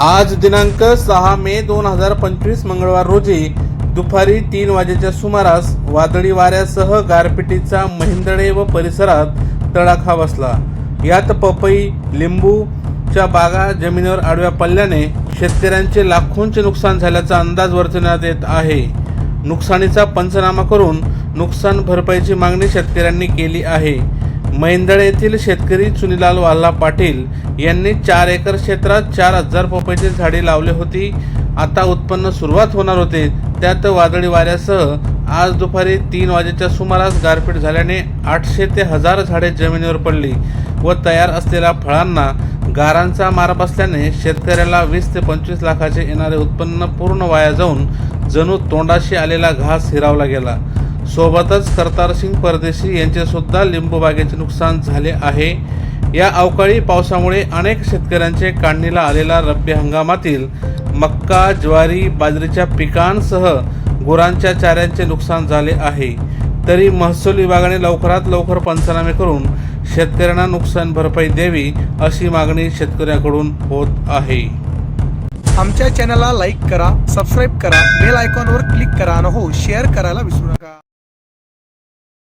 आज दिनांक सहा मे दोन हजार पंचवीस मंगळवार रोजी दुपारी तीन वाजेच्या सुमारास वादळी वाऱ्यासह गारपिटीचा महिंदळे व परिसरात तडाखा बसला. यात पपई लिंबूच्या बागा जमिनीवर आडव्या पडल्याने शेतकऱ्यांचे लाखोंचे नुकसान झाल्याचा अंदाज वर्तवण्यात येत आहे. नुकसानीचा पंचनामा करून नुकसान भरपाईची मागणी शेतकऱ्यांनी केली आहे. मैंदळे येथील शेतकरी चुनीलाल वाल्ला पाटील यांनी चार एकर क्षेत्रात चार हजार पपईची झाडे लावली होती. आता उत्पन्न सुरुवात होणार होते. त्यात वादळी वाऱ्यासह आज दुपारी तीन वाजेच्या सुमारास गारपीट झाल्याने आठशे ते हजार झाडे जमिनीवर पडली व तयार असलेल्या फळांना गारांचा मार बसल्याने शेतकऱ्याला वीस ते पंचवीस लाखाचे येणारे उत्पन्न पूर्ण वाया जाऊन जणू तोंडाशी आलेला घास हिरावला गेला. सोबतच करतारसिंग परदेशी यांचेसुद्धा लिंबू बागेचे नुकसान झाले आहे. या अवकाळी पावसामुळे अनेक शेतकऱ्यांचे काढणीला आलेला रब्बी हंगामातील मक्का ज्वारी बाजरीच्या पिकांसह गुरांच्या चाऱ्यांचे नुकसान झाले आहे. तरी महसूल विभागाने लवकरात लवकर पंचनामे करून शेतकऱ्यांना नुकसान भरपाई द्यावी अशी मागणी शेतकऱ्यांकडून होत आहे. आमच्या चॅनलला लाईक करा सबस्क्राईब करा बेल आयकॉनवर क्लिक करा आणि हो शेअर करायला विसरू नका.